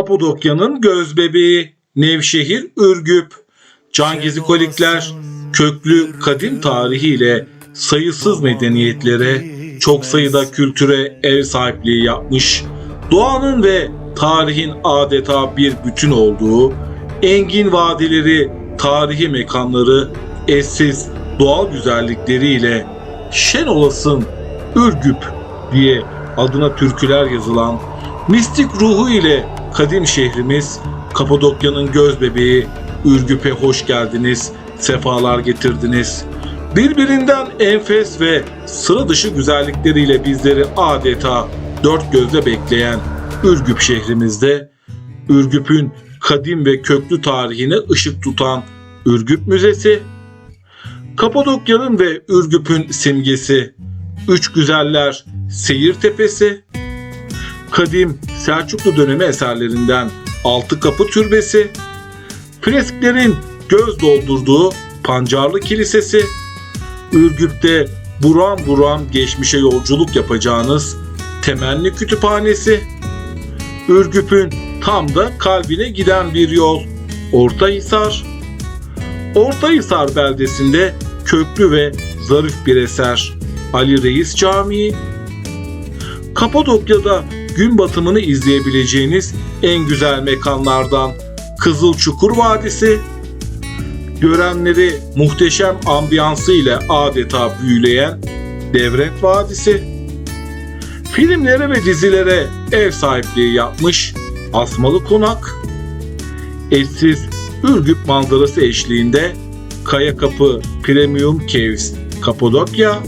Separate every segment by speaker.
Speaker 1: Kapadokya'nın göz bebeği Nevşehir Ürgüp. Cangizikolikler köklü kadim tarihiyle sayısız medeniyetlere, çok sayıda kültüre ev sahipliği yapmış, doğanın ve tarihin adeta bir bütün olduğu, engin vadileri, tarihi mekanları, eşsiz doğal güzellikleriyle şen olasın Ürgüp diye adına türküler yazılan mistik ruhu ile kadim şehrimiz Kapadokya'nın göz bebeği Ürgüp'e hoş geldiniz, sefalar getirdiniz. Birbirinden enfes ve sıra dışı güzellikleriyle bizleri adeta dört gözle bekleyen Ürgüp şehrimizde Ürgüp'ün kadim ve köklü tarihine ışık tutan Ürgüp Müzesi, Kapadokya'nın ve Ürgüp'ün simgesi, Üç Güzeller Seyir Tepesi, kadim Selçuklu dönemi eserlerinden Altı Kapı Türbesi, fresklerin göz doldurduğu Pancarlı Kilisesi, Ürgüp'te buram buram geçmişe yolculuk yapacağınız Temenni Kütüphanesi, Ürgüp'ün tam da kalbine giden bir yol Ortahisar, Ortahisar beldesinde köklü ve zarif bir eser Ali Reis Camii, Kapadokya'da gün batımını izleyebileceğiniz en güzel mekanlardan Kızılçukur Vadisi, görenleri muhteşem ambiyansı ile adeta büyüleyen Devret Vadisi, filmlere ve dizilere ev sahipliği yapmış Asmalı Konak, eşsiz Ürgüp manzarası eşliğinde Kaya Kapı Premium Caves Kapadokya,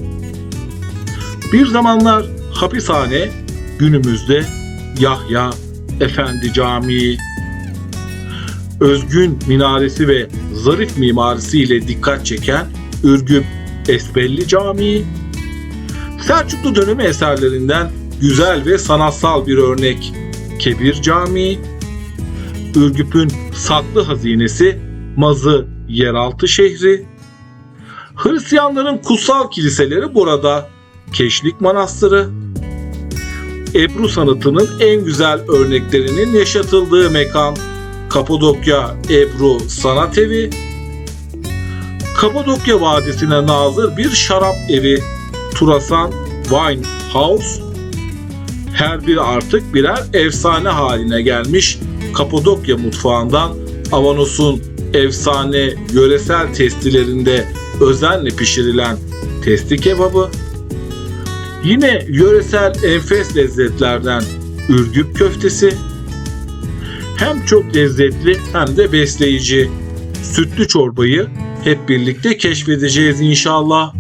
Speaker 1: bir zamanlar hapishane, günümüzde Yahya Efendi Camii. Özgün minaresi ve zarif mimarisiyle dikkat çeken Ürgüp Esbelli Camii. Selçuklu dönemi eserlerinden güzel ve sanatsal bir örnek Kebir Camii. Ürgüp'ün saklı hazinesi Mazı Yeraltı şehri. Hristiyanların kutsal kiliseleri burada. Keşlik Manastırı. Ebru sanatının en güzel örneklerinin yaşatıldığı mekan Kapadokya Ebru Sanat Evi. Kapadokya Vadisi'ne nazır bir şarap evi Turasan Wine House. Her biri artık birer efsane haline gelmiş Kapadokya mutfağından Avanos'un efsane yöresel testilerinde özenle pişirilen testi kebabı. Yine yöresel enfes lezzetlerden Ürgüp köftesi. Hem çok lezzetli hem de besleyici. Sütlü çorbayı hep birlikte keşfedeceğiz inşallah.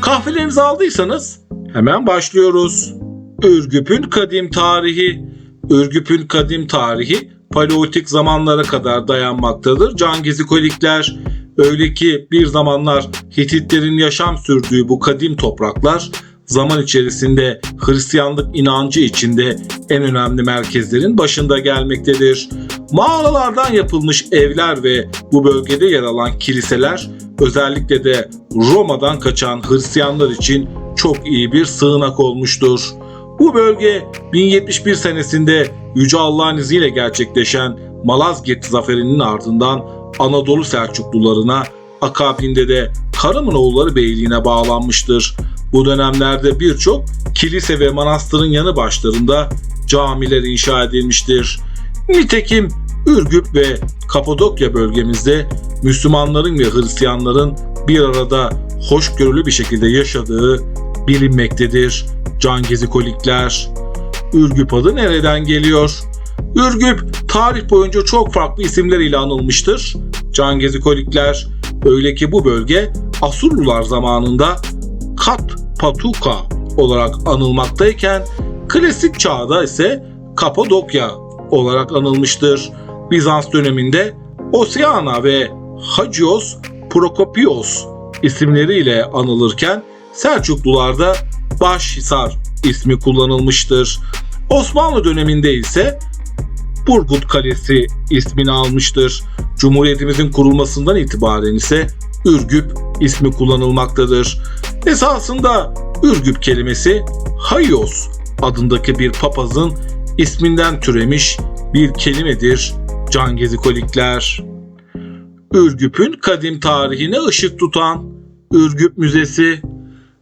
Speaker 1: Kahvelerinizi aldıysanız hemen başlıyoruz. Ürgüp'ün kadim tarihi. Ürgüp'ün kadim tarihi paleolitik zamanlara kadar dayanmaktadır. Cangizikolikler öyle ki bir zamanlar Hititlerin yaşam sürdüğü bu kadim topraklar zaman içerisinde Hristiyanlık inancı içinde en önemli merkezlerin başında gelmektedir. Mağaralardan yapılmış evler ve bu bölgede yer alan kiliseler özellikle de Roma'dan kaçan Hristiyanlar için çok iyi bir sığınak olmuştur. Bu bölge 1071 senesinde Yüce Allah'ın izniyle gerçekleşen Malazgirt zaferinin ardından Anadolu Selçuklularına akabinde de Karamanoğulları Beyliğine bağlanmıştır. Bu dönemlerde birçok kilise ve manastırın yanı başlarında camiler inşa edilmiştir. Nitekim Ürgüp ve Kapadokya bölgemizde Müslümanların ve Hristiyanların bir arada hoşgörülü bir şekilde yaşadığı bilinmektedir. Cangizikolikler. Ürgüp adı nereden geliyor? Ürgüp tarih boyunca çok farklı isimleriyle anılmıştır. Cangizikolikler öyle ki bu bölge Asurlular zamanında Kat Patuka olarak anılmaktayken klasik çağda ise Kapadokya olarak anılmıştır. Bizans döneminde Oseana ve Hagios Prokopios isimleriyle anılırken Selçuklularda Başhisar ismi kullanılmıştır. Osmanlı döneminde ise Burgut Kalesi ismini almıştır. Cumhuriyetimizin kurulmasından itibaren ise Ürgüp ismi kullanılmaktadır. Esasında Ürgüp kelimesi Hayos adındaki bir papazın isminden türemiş bir kelimedir can gezikolikler. Ürgüp'ün kadim tarihine ışık tutan Ürgüp Müzesi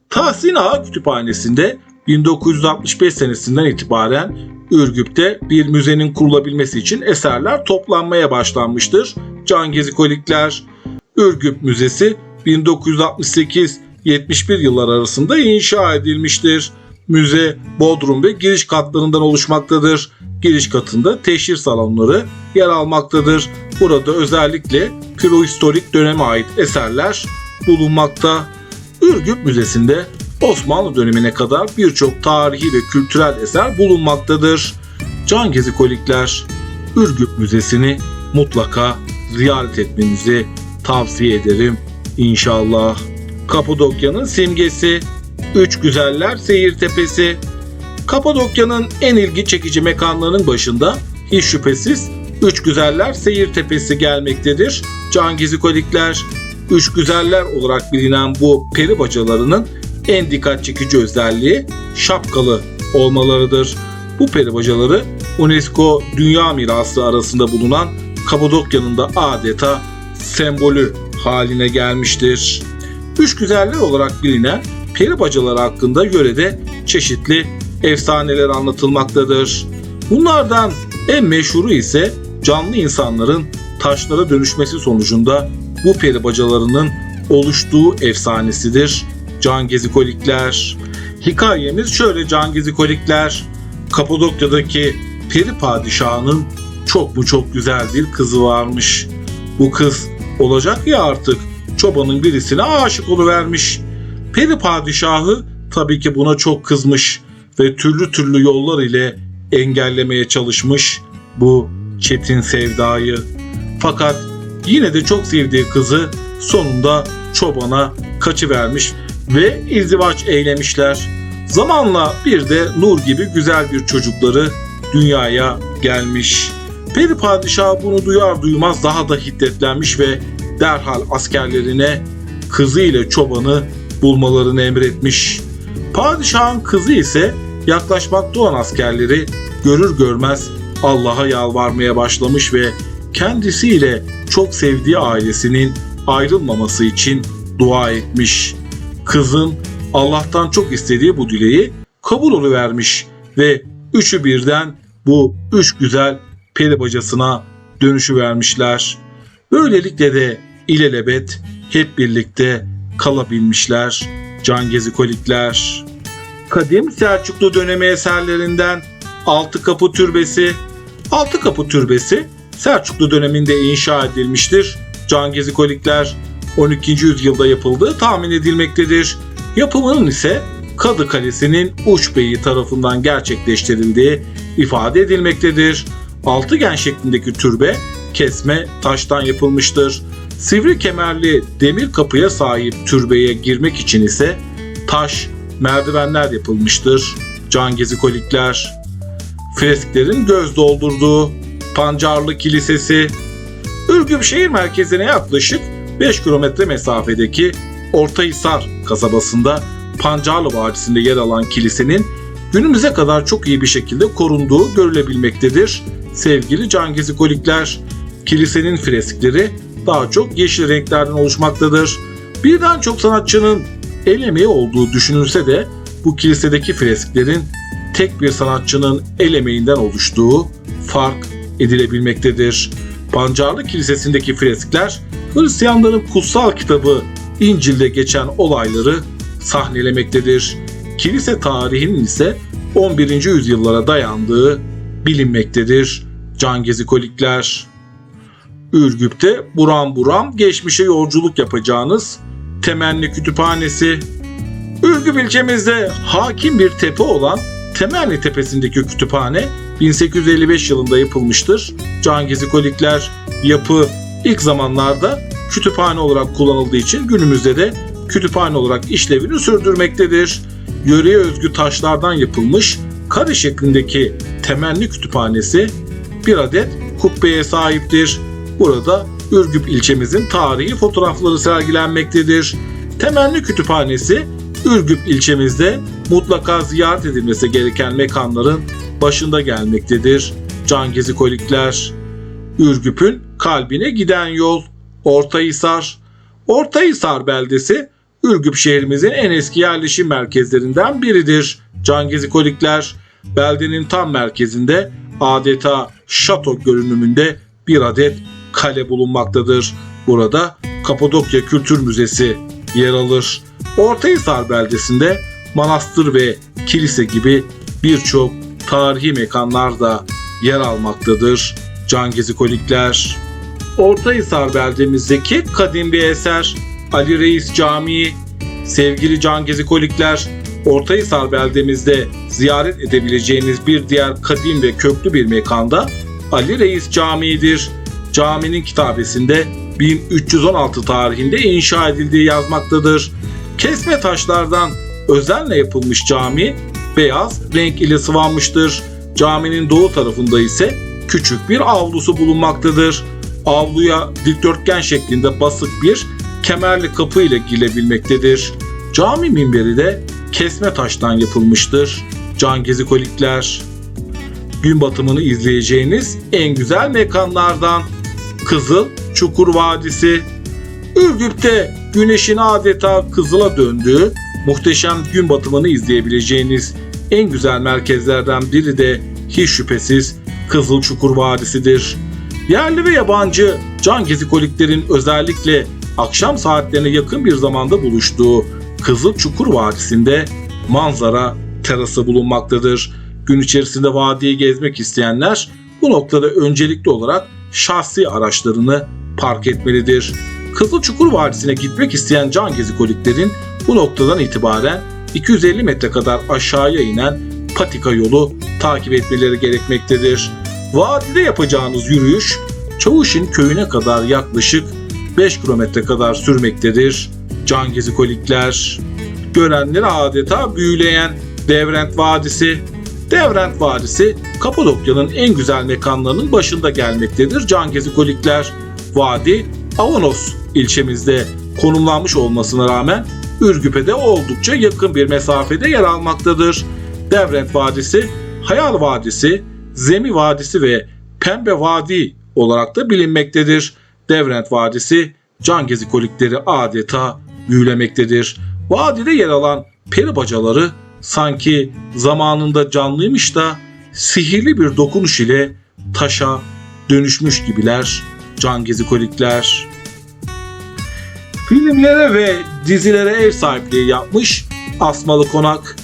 Speaker 1: Tahsin Ağa Kütüphanesi'nde 1965 senesinden itibaren Ürgüp'te bir müzenin kurulabilmesi için eserler toplanmaya başlanmıştır. Can Gezikolikler Ürgüp Müzesi 1968-71 yıllar arasında inşa edilmiştir. Müze bodrum ve giriş katlarından oluşmaktadır. Giriş katında teşhir salonları yer almaktadır. Burada özellikle prehistorik döneme ait eserler bulunmakta. Ürgüp Müzesi'nde Osmanlı dönemine kadar birçok tarihi ve kültürel eser bulunmaktadır. Can Gezikolikler Ürgüp Müzesi'ni mutlaka ziyaret etmenizi tavsiye ederim inşallah. Kapadokya'nın simgesi Üç Güzeller Seyir Tepesi Kapadokya'nın en ilgi çekici mekanlarının başında hiç şüphesiz Üç Güzeller Seyir Tepesi gelmektedir. Can Gezikolikler Üç Güzeller olarak bilinen bu peri bacalarının en dikkat çekici özelliği şapkalı olmalarıdır. Bu peri bacaları UNESCO Dünya Mirası arasında bulunan Kapadokya'nın da adeta sembolü haline gelmiştir. Üç güzeller olarak bilinen peri bacaları hakkında yörede çeşitli efsaneler anlatılmaktadır. Bunlardan en meşhuru ise canlı insanların taşlara dönüşmesi sonucunda bu peri bacalarının oluştuğu efsanesidir. Can Gezikolikler. Hikayemiz şöyle Can Gezikolikler. Kapadokya'daki peri padişahının çok mu çok güzel bir kızı varmış. Bu kız olacak ya artık çobanın birisine aşık oluvermiş. Peri padişahı tabii ki buna çok kızmış ve türlü türlü yollar ile engellemeye çalışmış bu çetin sevdayı. Fakat yine de çok sevdiği kızı sonunda çobana kaçıvermiş ve izdivaç eylemişler. Zamanla bir de Nur gibi güzel bir çocukları dünyaya gelmiş. Peri padişah bunu duyar duymaz daha da hiddetlenmiş ve derhal askerlerine kızı ile çobanı bulmalarını emretmiş. Padişahın kızı ise yaklaşmakta olan askerleri görür görmez Allah'a yalvarmaya başlamış ve kendisiyle çok sevdiği ailesinin ayrılmaması için dua etmiş. Kızın Allah'tan çok istediği bu dileği kabul oluvermiş ve üçü birden bu üç güzel peri bacasına dönüşü vermişler. Böylelikle de ilelebet hep birlikte kalabilmişler can gezikolikler. Kadim Selçuklu dönemi eserlerinden Altı Kapı Türbesi Altı Kapı Türbesi Selçuklu döneminde inşa edilmiştir. Can gezikolikler 12. yüzyılda yapıldığı tahmin edilmektedir. Yapımının ise Kadı Kalesi'nin uç beyi tarafından gerçekleştirildiği ifade edilmektedir. Altıgen şeklindeki türbe kesme taştan yapılmıştır. Sivri kemerli demir kapıya sahip türbeye girmek için ise taş merdivenler yapılmıştır. Can gezikolikler, fresklerin göz doldurduğu Pancarlı Kilisesi, Ürgüp şehir merkezine yaklaşık 5 kilometre mesafedeki Ortahisar kasabasında Pancarlı Vadisi'nde yer alan kilisenin günümüze kadar çok iyi bir şekilde korunduğu görülebilmektedir. Sevgili can gezikolikler, kilisenin freskleri daha çok yeşil renklerden oluşmaktadır. Birden çok sanatçının el emeği olduğu düşünülse de bu kilisedeki fresklerin tek bir sanatçının el emeğinden oluştuğu fark edilebilmektedir. Pancarlı Kilisesi'ndeki freskler Hristiyanların kutsal kitabı İncil'de geçen olayları sahnelemektedir. Kilise tarihinin ise 11. yüzyıllara dayandığı bilinmektedir. Can gezikolikler. Ürgüp'te buram buram geçmişe yolculuk yapacağınız Temenni Kütüphanesi. Ürgüp ilçemizde hakim bir tepe olan Temenni Tepesi'ndeki kütüphane 1855 yılında yapılmıştır. Can gezikolikler yapı ilk zamanlarda kütüphane olarak kullanıldığı için günümüzde de kütüphane olarak işlevini sürdürmektedir. Yöreye özgü taşlardan yapılmış kare şeklindeki temenni kütüphanesi bir adet kubbeye sahiptir. Burada Ürgüp ilçemizin tarihi fotoğrafları sergilenmektedir. Temenni Kütüphanesi Ürgüp ilçemizde mutlaka ziyaret edilmesi gereken mekanların başında gelmektedir. Cangezikolikler. Ürgüp'ün kalbine giden yol Ortahisar. Ortahisar beldesi Ürgüp şehrimizin en eski yerleşim merkezlerinden biridir. Cangezikolikler beldenin tam merkezinde adeta şato görünümünde bir adet kale bulunmaktadır. Burada Kapadokya Kültür Müzesi yer alır. Ortahisar beldesinde manastır ve kilise gibi birçok tarihi mekanlar da yer almaktadır. Cangezikolikler. Ortahisar beldemizdeki kadim bir eser Ali Reis Camii. Sevgili Cangezikolikler, Ortahisar beldemizde ziyaret edebileceğiniz bir diğer kadim ve köklü bir mekanda Ali Reis Camii'dir. Caminin kitabesinde 1316 tarihinde inşa edildiği yazmaktadır. Kesme taşlardan özenle yapılmış cami beyaz renk ile sıvanmıştır. Caminin doğu tarafında ise küçük bir avlusu bulunmaktadır. Avluya dikdörtgen şeklinde basık bir kemerli kapı ile girebilmektedir. Cami minberi de kesme taştan yapılmıştır. Cangezikolikler. Gün batımını izleyeceğiniz en güzel mekanlardan Kızıl Çukur Vadisi. Ürgüp'te güneşin adeta kızıla döndüğü muhteşem gün batımını izleyebileceğiniz en güzel merkezlerden biri de hiç şüphesiz Kızıl Çukur Vadisi'dir. Yerli ve yabancı can gezikoliklerin özellikle akşam saatlerine yakın bir zamanda buluştuğu Kızıl Çukur Vadisi'nde manzara terası bulunmaktadır. Gün içerisinde vadiyi gezmek isteyenler bu noktada öncelikli olarak şahsi araçlarını park etmelidir. Kızıl Çukur Vadisi'ne gitmek isteyen can gezikoliklerin bu noktadan itibaren 250 metre kadar aşağıya inen patika yolu takip etmeleri gerekmektedir. Vadide yapacağınız yürüyüş Çavuşin köyüne kadar yaklaşık 5 kilometre kadar sürmektedir. Can gezikolikler. Görenleri adeta büyüleyen Devrent Vadisi. Devrent Vadisi Kapadokya'nın en güzel mekanlarının başında gelmektedir. Can gezikolikler. Vadi Avanos ilçemizde konumlanmış olmasına rağmen Ürgüp'e oldukça yakın bir mesafede yer almaktadır. Devrent Vadisi, Hayal Vadisi, Zemi Vadisi ve Pembe Vadi olarak da bilinmektedir. Devrent Vadisi can gezikolikleri adeta büyülemektedir. Vadide yer alan peri bacaları sanki zamanında canlıymış da sihirli bir dokunuş ile taşa dönüşmüş gibiler can gezikolikler. Filmlere ve dizilere ev sahipliği yapmış Asmalı Konak.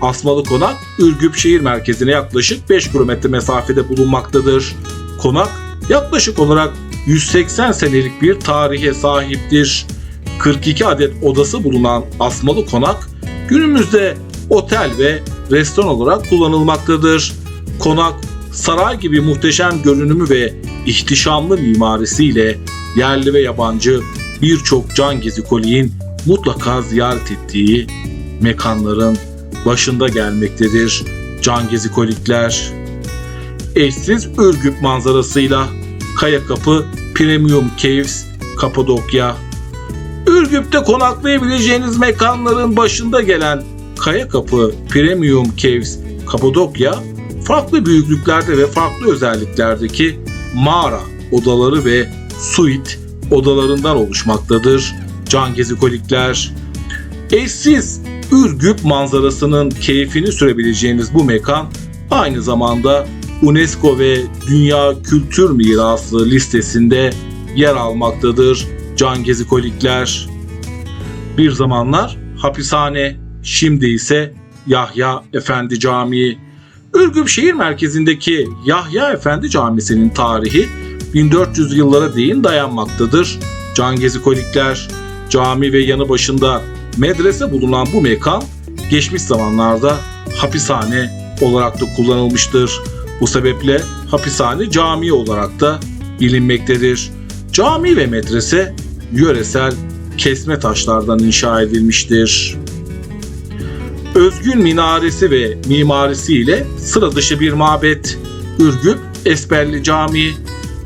Speaker 1: Asmalı Konak, Ürgüp şehir merkezine yaklaşık 5 kilometre mesafede bulunmaktadır. Konak, yaklaşık olarak 180 senelik bir tarihe sahiptir. 42 adet odası bulunan Asmalı Konak, günümüzde otel ve restoran olarak kullanılmaktadır. Konak, saray gibi muhteşem görünümü ve ihtişamlı mimarisiyle yerli ve yabancı birçok can gezikoliğin mutlaka ziyaret ettiği mekanların başında gelmektedir. Can gezikolikler. Eşsiz Ürgüp manzarasıyla Kaya Kapı Premium Caves Kapadokya. Ürgüp'te konaklayabileceğiniz mekanların başında gelen Kaya Kapı Premium Caves Kapadokya farklı büyüklüklerde ve farklı özelliklerdeki mağara odaları ve suite odalarından oluşmaktadır. Can gezikolikler. Eşsiz Ürgüp manzarasının keyfini sürebileceğiniz bu mekan aynı zamanda UNESCO ve Dünya Kültür Mirası listesinde yer almaktadır. Can gezikolikler. Bir zamanlar hapishane, şimdi ise Yahya Efendi Camii. Ürgüp şehir merkezindeki Yahya Efendi Camisi'nin tarihi 1400 yıllara değin dayanmaktadır. Can gezikolikler, cami ve yanı başında medrese bulunan bu mekan geçmiş zamanlarda hapishane olarak da kullanılmıştır. Bu sebeple hapishane cami olarak da bilinmektedir. Cami ve medrese yöresel kesme taşlardan inşa edilmiştir. Özgün minaresi ve mimarisi ile sıra dışı bir mabet. Ürgüp Esperli Camii.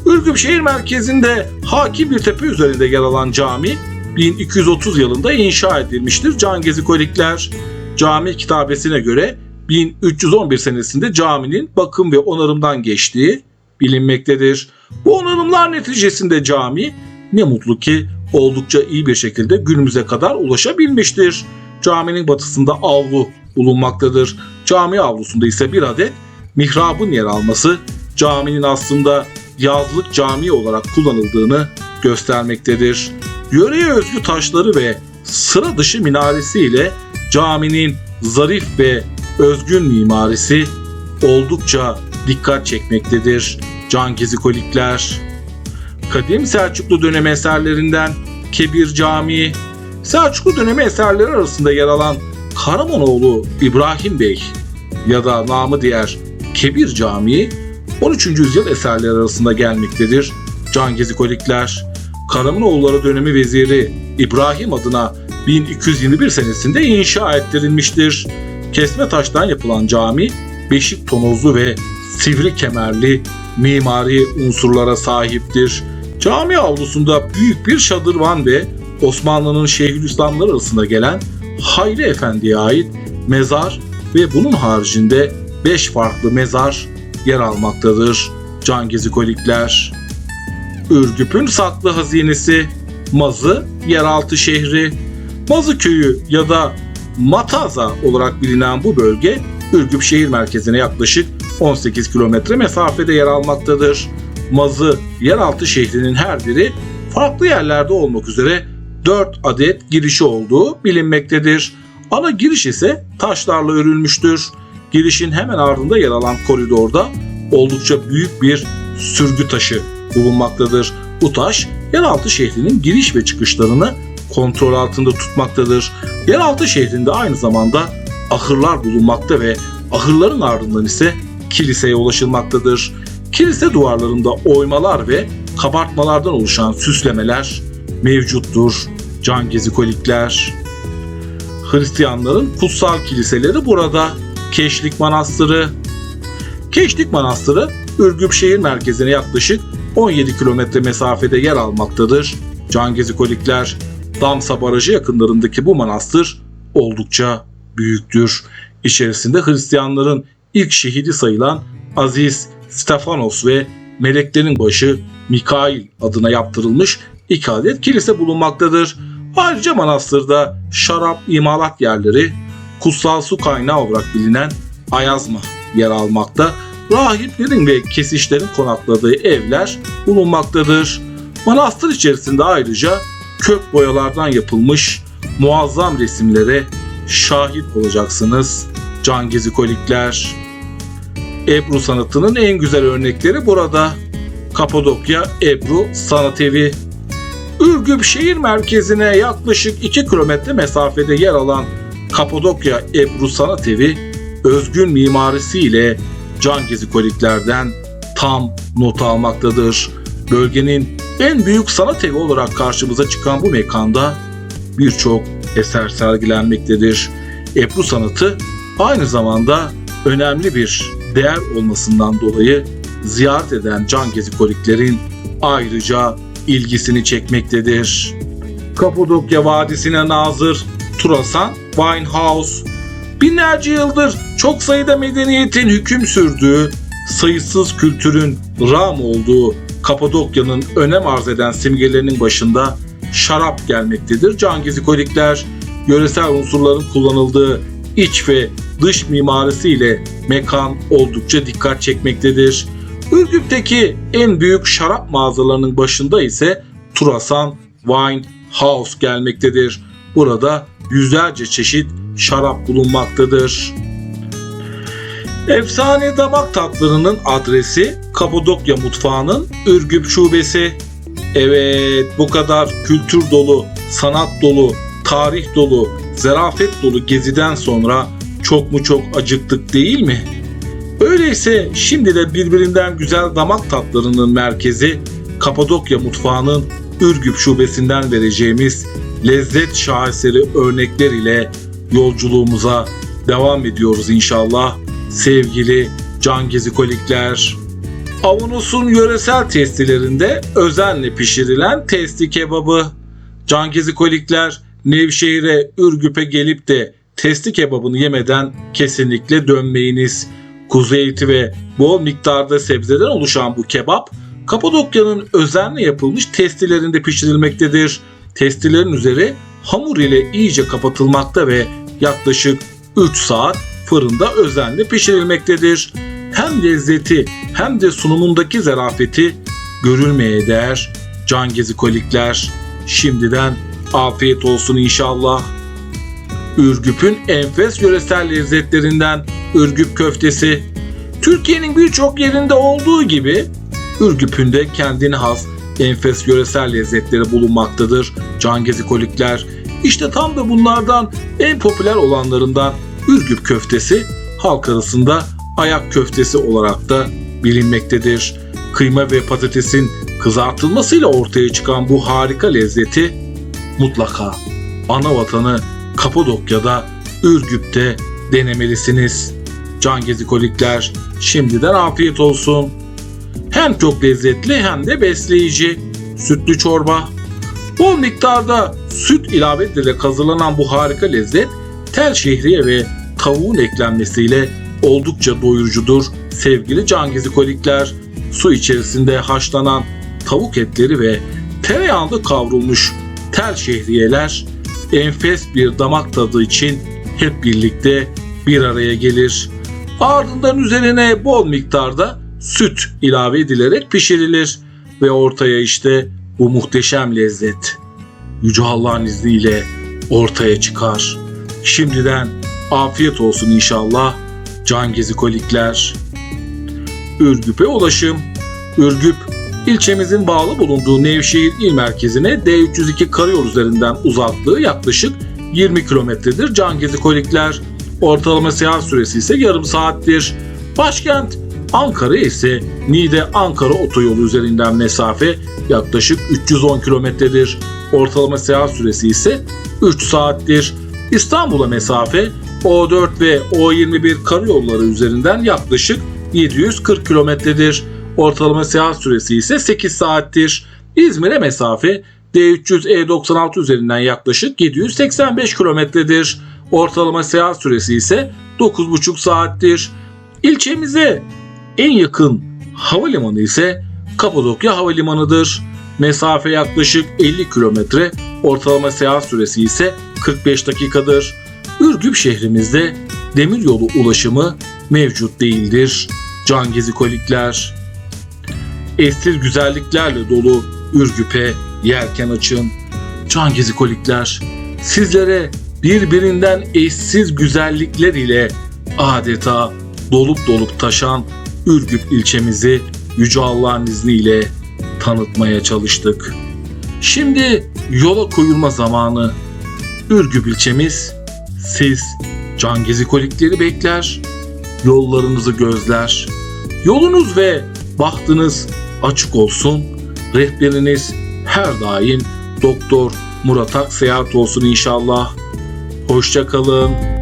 Speaker 1: Ürgüp şehir merkezinde Haki bir tepe üzerinde yer alan cami 1230 yılında inşa edilmiştir. Can Gezikolikler cami kitabesine göre 1311 senesinde caminin bakım ve onarımdan geçtiği bilinmektedir. Bu onarımlar neticesinde cami ne mutlu ki oldukça iyi bir şekilde günümüze kadar ulaşabilmiştir. Caminin batısında avlu bulunmaktadır. Cami avlusunda ise bir adet mihrabın yer alması caminin aslında yazlık cami olarak kullanıldığını göstermektedir. Yöreye özgü taşları ve sıra dışı minaresi ile caminin zarif ve özgün mimarisi oldukça dikkat çekmektedir. Can Gizikolikler Kadim Selçuklu dönemi eserlerinden Kebir Camii Selçuklu dönemi eserleri arasında yer alan Karamanoğlu İbrahim Bey ya da namı diğer Kebir Camii 13. yüzyıl eserleri arasında gelmektedir. Can Gezikolikler, Karamanoğulları dönemi veziri İbrahim adına 1221 senesinde inşa ettirilmiştir. Kesme taştan yapılan cami, beşik tonozlu ve sivri kemerli mimari unsurlara sahiptir. Cami avlusunda büyük bir şadırvan ve Osmanlı'nın Şeyhülislamları arasında gelen Hayri Efendi'ye ait mezar ve bunun haricinde 5 farklı mezar yer almaktadır. Can Gezikolikler Ürgüp'ün saklı hazinesi Mazı yeraltı şehri Mazı köyü ya da Mataza olarak bilinen bu bölge Ürgüp şehir merkezine yaklaşık 18 kilometre mesafede yer almaktadır. Mazı yeraltı şehrinin her biri farklı yerlerde olmak üzere 4 adet girişi olduğu bilinmektedir. Ana giriş ise taşlarla örülmüştür. Girişin hemen ardında yer alan koridorda oldukça büyük bir sürgü taşı bulunmaktadır. Bu taş yeraltı şehrinin giriş ve çıkışlarını kontrol altında tutmaktadır. Yeraltı şehrinde aynı zamanda ahırlar bulunmakta ve ahırların ardından ise kiliseye ulaşılmaktadır. Kilise duvarlarında oymalar ve kabartmalardan oluşan süslemeler mevcuttur. Can gezikolikler. Hristiyanların kutsal kiliseleri burada. Keşlik Manastırı. Keşlik Manastırı Ürgüp şehir merkezine yaklaşık 17 kilometre mesafede yer almaktadır. Can gezikolikler Damsa Barajı yakınlarındaki bu manastır oldukça büyüktür. İçerisinde Hristiyanların ilk şehidi sayılan Aziz Stefanos ve meleklerin başı Mikail adına yaptırılmış iki adet kilise bulunmaktadır. Ayrıca manastırda şarap imalat yerleri, kutsal su kaynağı olarak bilinen Ayazma yer almakta. Rahiplerin ve kesişlerin konakladığı evler bulunmaktadır. Manastır içerisinde ayrıca kök boyalardan yapılmış muazzam resimlere şahit olacaksınız. Can Gezikolikler. Ebru sanatının en güzel örnekleri burada. Kapadokya Ebru Sanat Evi. Ürgüp şehir merkezine yaklaşık 2 kilometre mesafede yer alan Kapadokya Ebru Sanat Evi özgün mimarisiyle can gezikoliklerden tam not almaktadır. Bölgenin en büyük sanat evi olarak karşımıza çıkan bu mekanda birçok eser sergilenmektedir. Ebru sanatı aynı zamanda önemli bir değer olmasından dolayı ziyaret eden can gezikoliklerin ayrıca ilgisini çekmektedir. Kapadokya Vadisi'ne nazır Turasan Winehouse binlerce yıldır çok sayıda medeniyetin hüküm sürdüğü, sayısız kültürün ram olduğu Kapadokya'nın önem arz eden simgelerinin başında şarap gelmektedir. Can gezikolikler yöresel unsurların kullanıldığı iç ve dış mimarisiyle mekan oldukça dikkat çekmektedir. Ürgüp'teki en büyük şarap mağazalarının başında ise Turasan Wine House gelmektedir. Burada yüzlerce çeşit şarap bulunmaktadır. Efsane damak tatlarının adresi Kapadokya mutfağının Ürgüp şubesi. Evet bu kadar kültür dolu, sanat dolu, tarih dolu, zarafet dolu geziden sonra çok mu çok acıktık değil mi? Öyleyse şimdi de birbirinden güzel damak tatlarının merkezi Kapadokya mutfağının Ürgüp şubesinden vereceğimiz lezzet şaheseri örnekler ile yolculuğumuza devam ediyoruz inşallah. Sevgili can gezikolikler. Avanos'un yöresel testilerinde özenle pişirilen testi kebabı. Can gezikolikler Nevşehir'e, Ürgüp'e gelip de testi kebabını yemeden kesinlikle dönmeyiniz. Kuzu eti ve bol miktarda sebzeden oluşan bu kebap Kapadokya'nın özenle yapılmış testilerinde pişirilmektedir. Testilerin üzeri hamur ile iyice kapatılmakta ve yaklaşık 3 saat fırında özenle pişirilmektedir. Hem lezzeti hem de sunumundaki zarafeti görülmeye değer can gezikolikler. Şimdiden afiyet olsun inşallah. Ürgüp'ün enfes yöresel lezzetlerinden Ürgüp köftesi. Türkiye'nin birçok yerinde olduğu gibi Ürgüp'ün de kendine has enfes yöresel lezzetleri bulunmaktadır. Can gezikolikler. İşte tam da bunlardan en popüler olanlarından Ürgüp köftesi halk arasında ayak köftesi olarak da bilinmektedir. Kıyma ve patatesin kızartılmasıyla ortaya çıkan bu harika lezzeti mutlaka ana vatanı Kapadokya'da, Ürgüp'te denemelisiniz. Can gezikolikler şimdiden afiyet olsun. Hem çok lezzetli hem de besleyici. Sütlü çorba. Bol miktarda süt ilave edilerek hazırlanan bu harika lezzet tel şehriye ve tavuğun eklenmesiyle oldukça doyurucudur sevgili can gezikolikler. Su içerisinde haşlanan tavuk etleri ve tereyağında kavrulmuş tel şehriyeler enfes bir damak tadı için hep birlikte bir araya gelir. Ardından üzerine bol miktarda süt ilave edilerek pişirilir ve ortaya işte bu muhteşem lezzet Yüce Allah'ın izniyle ortaya çıkar. Şimdiden afiyet olsun inşallah can gezikolikler. Ürgüp'e ulaşım. Ürgüp ilçemizin bağlı bulunduğu Nevşehir il merkezine D302 karayol üzerinden uzaklığı yaklaşık 20 kilometredir can gezikolikler. Ortalama seyahat süresi ise yarım saattir. Başkent Ankara ise Niğde Ankara otoyolu üzerinden mesafe yaklaşık 310 kilometredir. Ortalama seyahat süresi ise 3 saattir. İstanbul'a mesafe O4 ve O21 karayolları üzerinden yaklaşık 740 kilometredir. Ortalama seyahat süresi ise 8 saattir. İzmir'e mesafe D300 E96 üzerinden yaklaşık 785 kilometredir. Ortalama seyahat süresi ise 9,5 saattir. İlçemize en yakın havalimanı ise Kapadokya Havalimanı'dır. Mesafe yaklaşık 50 kilometre, ortalama seyahat süresi ise 45 dakikadır. Ürgüp şehrimizde demiryolu ulaşımı mevcut değildir. Can gezikolikler. Esir güzelliklerle dolu Ürgüp'e yelken açın. Can gezikolikler sizlere birbirinden eşsiz güzellikler ile adeta dolup dolup taşan Ürgüp ilçemizi Yüce Allah'ın izniyle tanıtmaya çalıştık. Şimdi yola koyulma zamanı. Ürgüp ilçemiz siz can gezikolikleri bekler, yollarınızı gözler. Yolunuz ve bahtınız açık olsun. Rehberiniz her daim Doktor Murat Akseyahat olsun inşallah. Hoşça kalın.